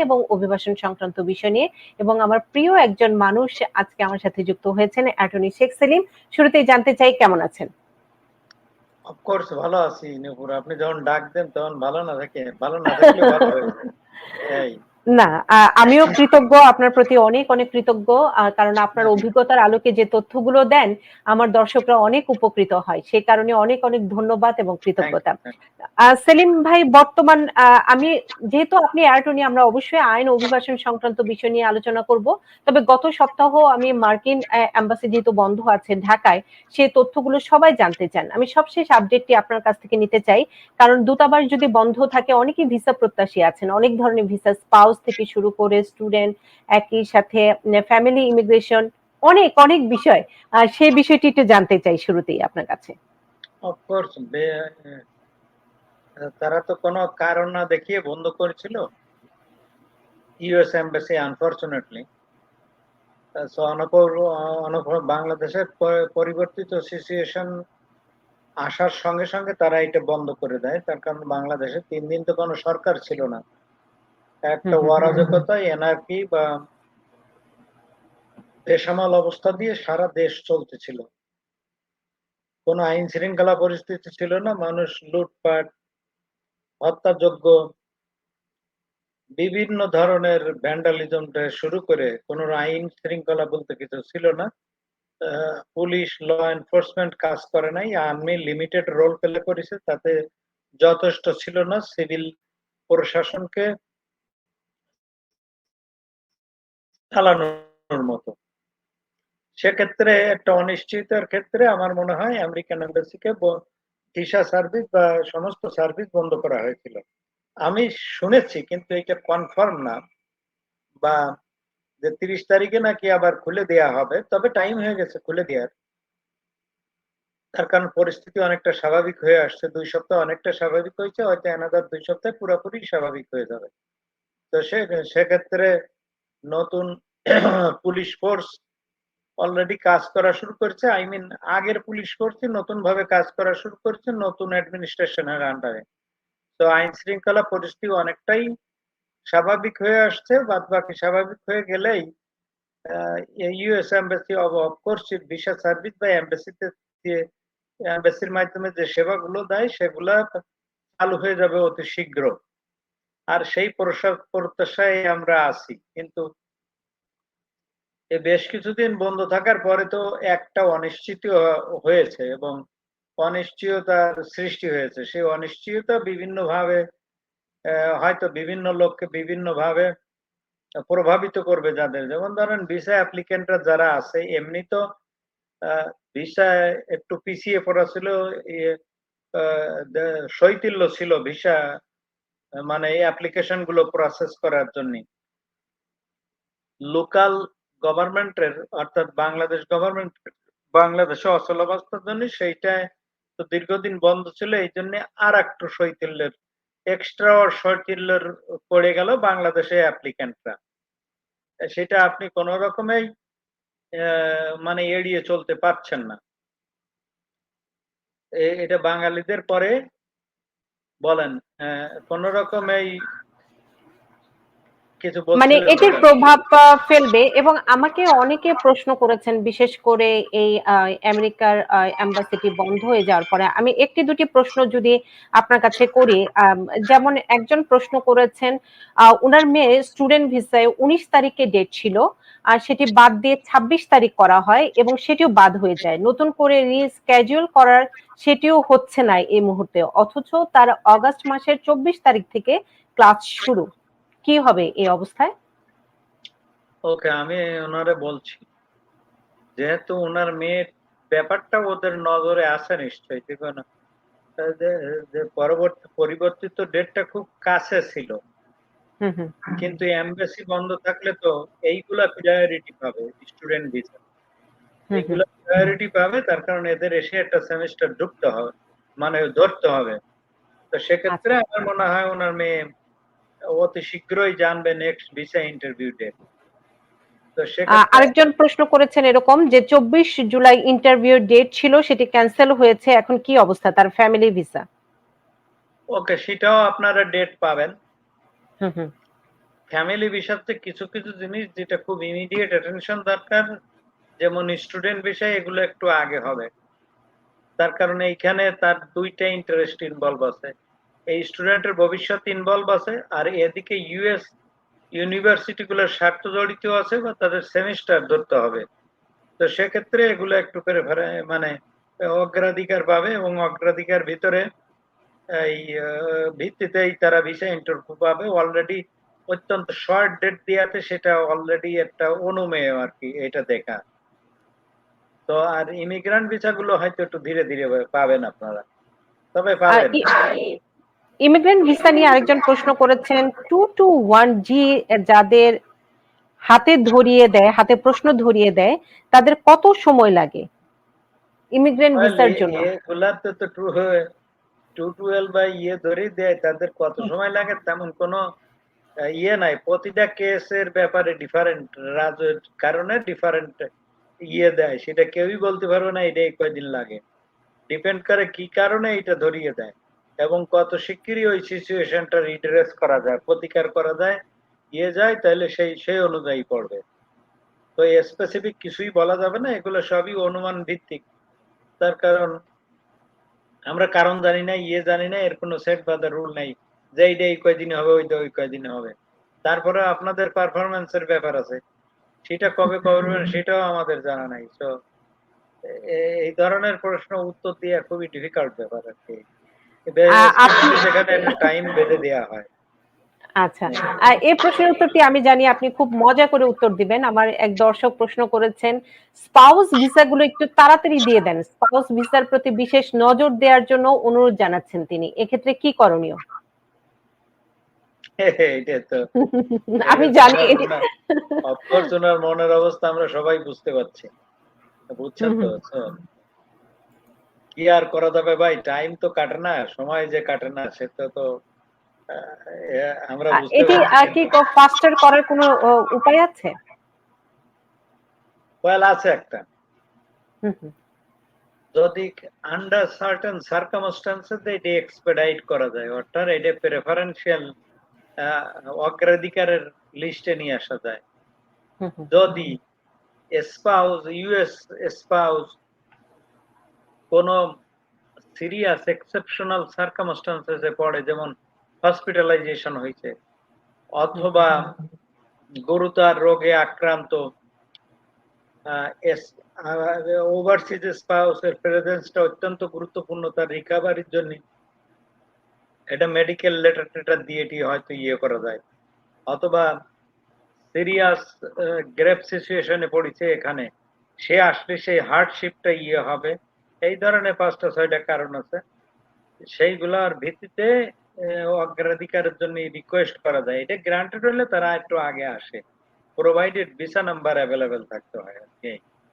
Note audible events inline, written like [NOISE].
এবং অভিবাসন সংক্রান্ত বিষয় নিয়ে। এবং আমার প্রিয় একজন মানুষ আজকে আমার সাথে যুক্ত হয়েছেন অ্যাটর্নি শেখ সেলিম। শুরুতেই জানতে চাই কেমন আছেন? অফকোর্স ভালো আছি নূপুর। আপনি যখন ডাক দেন তখন ভালো না থাকে ভালো না থাকলে ভালো [LAUGHS] এই। না আমিও কৃতজ্ঞ আপনার প্রতি অনেক অনেক কৃতজ্ঞ কারণ আপনার অভিজ্ঞতার আলোকে যে তথ্যগুলো দেন আমার দর্শকরা অনেক উপকৃত হয়। সেই কারণে অনেক অনেক ধন্যবাদ এবং কৃতজ্ঞতা। সেলিম ভাই বর্তমান আমি যেহেতু আপনি অ্যাটর্নি আমরা অবশ্যই আইন অভিবাসন সংক্রান্ত বিষয় নিয়ে আলোচনা করব। তবে গত সপ্তাহ আমি মার্কিন এম্বাসি যেহেতু বন্ধ আছে ঢাকায় সেই তথ্যগুলো সবাই জানতে চান। আমি সবশেষ আপডেটটি আপনার কাছ থেকে নিতে চাই কারণ দূতাবাস যদি বন্ধ থাকে অনেকেই ভিসা প্রত্যাশী আছেন অনেক ধরনের ভিসা স্পাউস থেকে শুরু করে স্টুডেন্ট একই সাথে ফ্যামিলি ইমিগ্রেশন অনেক অনেক বিষয়। আর সেই বিষয়টি একটু জানতে চাই শুরুতেই আপনার কাছে। অফকোর্স তারা তো কোনো কারণ না দেখিয়ে বন্ধ করেছিল। ইউএস এম্বাসি আনফরচুনেটলি বাংলাদেশের পরিবর্তিত সিচুয়েশন আসার সঙ্গে সঙ্গে তারা এটা বন্ধ করে দেয়। তার কারণ বাংলাদেশে তিন দিন তো কোনো সরকার ছিল না। একটা। অরাজকতা এনআরপি বা বেসামাল অবস্থা দিয়ে সারা দেশ চলতেছিল। কোনো আইন শৃঙ্খলা পরিস্থিতি ছিল না মানুষ লুটপাট হত্যাযোগ্য বিভিন্ন ধরনের ভ্যান্ডালিজম শুরু করে কোনো আইন শৃঙ্খলা বলতে কিছু ছিল না। পুলিশ ল এনফোর্সমেন্ট কাজ করে নাই আর্মি লিমিটেড রোল প্লে করেছে তাতে যথেষ্ট ছিল না। সিভিল প্রশাসনকে চালানোর মতো। সেক্ষেত্রে একটা অনিশ্চয়তার ক্ষেত্রে আমার মনে হয় আমেরিকান এম্বাসিকে ভিসা সার্ভিস বা সমস্ত সার্ভিস বন্ধ করা হয়েছিল। আমি শুনেছি, কিন্তু এটা কনফার্ম না। বা যে তিরিশ তারিখে নাকি আবার খুলে দেয়া হবে, তবে টাইম হয়ে গেছে খুলে দেওয়ার তার কারণ পরিস্থিতি অনেকটা স্বাভাবিক হয়ে আসছে। দুই সপ্তাহ অনেকটা স্বাভাবিক হয়েছে, হয়তো এনাদার দুই সপ্তাহে পুরোপুরি স্বাভাবিক হয়ে যাবে। তো সে সেক্ষেত্রে নতুন [CLEARS THROAT] পুলিশ ফোর্স অলরেডি কাজ করা শুরু করেছে। আই মিন আগের পুলিশ ফোর্সই নতুন ভাবে কাজ করা শুরু করেছে নতুন অ্যাডমিনিস্ট্রেশনের আন্ডারে তো আইন শৃঙ্খলা পরিস্থিতি অনেকটাই স্বাভাবিক হয়ে আসছে। বাদ বাকি স্বাভাবিক হয়ে গেলেই US embassy of course visa service বা এম্বাসিতে এম্বাসির মাধ্যমে যে সেবাগুলো দেয়, সেগুলা চালু হয়ে যাবে অতি শীঘ্র। আর সেই প্রত্যাশায় আমরা আছি। কিন্তু বেশ কিছুদিন বন্ধ থাকার পরে তো একটা অনিশ্চিত হয়েছে এবং অনিশ্চয়তার সৃষ্টি হয়েছে। সেই অনিশ্চয়তা বিভিন্নভাবে হয়তো বিভিন্ন লোককে বিভিন্নভাবে প্রভাবিত করবে যাদের। যেমন ধরেন ভিসা অ্যাপ্লিকেন্টরা যারা আছে, এমনি তো ভিসা একটু পিছিয়ে পড়া ছিল দে- ছিল ভিসা মানে এই অ্যাপ্লিকেশনগুলো প্রসেস করার জন্য। লোকাল গভর্নমেন্টের অর্থাৎ বাংলাদেশ গভর্নমেন্ট বাংলাদেশে অচলাবস্থার জন্য সেইটা তো দীর্ঘদিন বন্ধ ছিল, এই জন্য আর একটু শৈথিল্যের এক্সট্রা শৈথিল্যের পড়ে গেল বাংলাদেশে অ্যাপ্লিক্যান্টরা সেটা আপনি কোনো রকমেই মানে এড়িয়ে চলতে পারছেন না। এটা বাঙালিদের পরে বলেন কোন রকম এই মানে এটির প্রভাব ফেলবে এবং আমাকে অনেকে প্রশ্ন করেছেন বিশেষ করে এই আমেরিকার এম্বাসিটি বন্ধ হয়ে যাওয়ার পরে। আমি একটি দুটি প্রশ্ন যদি আপনার কাছে করি যেমন একজন প্রশ্ন করেছেন উনার মেয়ে স্টুডেন্ট ভিসায় উনিশ তারিখে ডেট ছিল আর সেটি বাদ দিয়ে ছাব্বিশ তারিখ করা হয় এবং সেটিও বাদ হয়ে যায়। নতুন করে রিস্কেজুয়াল করার সেটিও হচ্ছে না এই মুহূর্তে অথচ তার অগাস্ট মাসের চব্বিশ তারিখ থেকে ক্লাস শুরু। কি হবে এই অবস্থায়? ওকে আমি ওনারে বলছি যেহেতু ওনার মেয়ের ব্যাপারটা ওদের নজরে আসে নিশ্চয়ই যে- যে পরবর্তী পরিবর্তিত ডেটটা খুব কাছে ছিল। কিন্তু এমবেসি বন্ধ থাকলে তো এইগুলা প্রায়োরিটি পাবে স্টুডেন্ট ভিসা এইগুলা প্রায়োরিটি পাবে তার কারণ এদের এসে একটা সেমিস্টার ঢুকতে হবে মানে ধরতে হবে। তো সেক্ষেত্রে আচ্ছা। আমার মনে হয় ওনার মেয়ে অতি শীঘ্রই জানবে নেক্সট ভিসা ইন্টারভিউ ডেট আরেকজন প্রশ্ন করেছেন এরকম যে চব্বিশ জুলাই ইন্টারভিউ ডেট ছিল সেটি ক্যান্সেল হয়েছে এখন কি অবস্থা তার ফ্যামিলি ভিসা ওকে সেটাও আপনারা ডেট পাবেন। ফ্যামিলি ভিসাতে কিছু কিছু জিনিস যেটা খুব ইমিডিয়েট অ্যাটেনশন দরকার যেমন স্টুডেন্ট বিষয় এগুলো একটু আগে হবে। তার কারণে এইখানে তার দুইটা ইন্টারেস্ট ইনভলভ আছে। এই স্টুডেন্টের ভবিষ্যৎ ইনভলভ আছে আর এদিকে ইউএস ইউনিভার্সিটি গুলোর স্বার্থ জড়িত আছে বা তাদের সেমিস্টার ধরতে হবে। তো সেক্ষেত্রে এগুলো একটু করে মানে অগ্রাধিকার পাবে এবং অগ্রাধিকার ভিতরে এই ভিত্তিতেই তারা ভিসা ইন্টারভিউ পাবে। অলরেডি অত্যন্ত শর্ট ডেট দিয়াতে সেটা অলরেডি একটা অনুমেয় আর কি এটা দেখা। তো আর ইমিগ্রান্ট ভিসা গুলো হয়তো একটু ধীরে ধীরে পাবেন আপনারা। তবে পাবেন। ইমিগ্রেন্ট ভিসা নিয়ে আরেকজন প্রশ্ন করেছেন টু টু ওয়ান জি যাদের হাতে ধরিয়ে দেয় হাতে প্রশ্ন ধরিয়ে দেয় তাদের কত সময় লাগে ইমিগ্রেন্ট ভিসার জন্য? এগুলাতে তো টু টু টুয়েলভ বা ইয়ে ধরে দেয় তাদের কত সময় লাগে তেমন কোনো ইয়ে নাই। প্রতিটা কেসের ব্যাপারে ডিফারেন্ট রাজ কারণে ডিফারেন্ট ইয়ে দেয়। সেটা কেউই বলতে পারবে না এটা কয়দিন লাগে। ডিপেন্ড করে কি কারণে এটা ধরিয়ে দেয়। এবং কত শিগগিরই ওই সিচুয়েশনটা রিড্রেস করা যায়, প্রতিকার করা যায় ইয়ে যায়, তাহলে সেই সেই অনুযায়ী পড়বে। তো স্পেসিফিক কিছুই বলা যাবে না, এগুলো সবই অনুমান ভিত্তিক। তার কারণ, আমরা কারণ জানি না ইয়ে জানি না, এর কোনো সেট বা রুল নাই। যে এইটা এই কয়দিনে হবে ওইটা ওই কয়দিনে হবে। তারপরে আপনাদের পারফরমেন্সের ব্যাপার আছে। সেটা কবে করবেন সেটাও আমাদের জানা নাই। তো এই ধরনের প্রশ্ন উত্তর দেওয়া খুবই ডিফিকাল্ট ব্যাপার আর কি। সেখানে টাইম বেঁধে দেওয়া হয় আচ্ছা এই প্রশ্নের উত্তরটি আমি জানি আপনি খুব মজা করে উত্তর দিবেন আমার এক দর্শক প্রশ্ন করেছেন স্পাউস ভিসাগুলো একটু তাড়াতাড়ি দিয়ে দেন স্পাউস ভিসার প্রতি বিশেষ নজর দেওয়ার জন্য অনুরোধ জানাচ্ছেন তিনি এক্ষেত্রে কি করণীয় আমি জানি অফকোর্স ওনার মনের অবস্থা আমরা সবাই বুঝতে পারছি বুঝছেন তো কি আর করা যাবে ভাই? টাইম তো কাটে না সময় যে কাটে না সেটা তো আমরা এটি কি ফাস্টার করার কোনো উপায় আছে? ওয়েল আছে একটা। যদি আন্ডার সার্টেন সার্কামস্টান্সেস এটি এক্সপেডাইট করা যায় অর্থাৎ এটা প্রেফারেন্সিয়াল অগ্রাধিকারের লিস্টে নিয়ে আসা যায়। যদি স্পাউস ইউএস স্পাউস কোন সিরিয়াস এক্সেপশনাল সার্কামস্টান্সেসে পড়ে, যেমন হসপিটালাইজেশন হয়েছে, অথবা গুরুতর রোগে আক্রান্ত ওভারসিজ স্পাউসের প্রেজেন্সটা অত্যন্ত গুরুত্বপূর্ণ তার রিকভারির জন্য। এটা মেডিকেল লেটার টেটার দিয়ে এটি হয়তো ইয়ে করা যায়। অথবা সিরিয়াস গ্রেপ সিচুয়েশনে পড়েছে এখানে। সে আসলে সেই হার্ডশিপটা ইয়ে হবে। এই ধরনের পাঁচটা ছয়টা কারণ আছে। সেইগুলোর ভিত্তিতে অগ্রাধিকারের জন্য রিকোয়েস্ট করা যায়। এটা গ্রান্টেড হলে তারা একটু আগে আসে। প্রোভাইডেড ভিসা নাম্বার অ্যাভেলেবেল থাকতে হয় আর কি।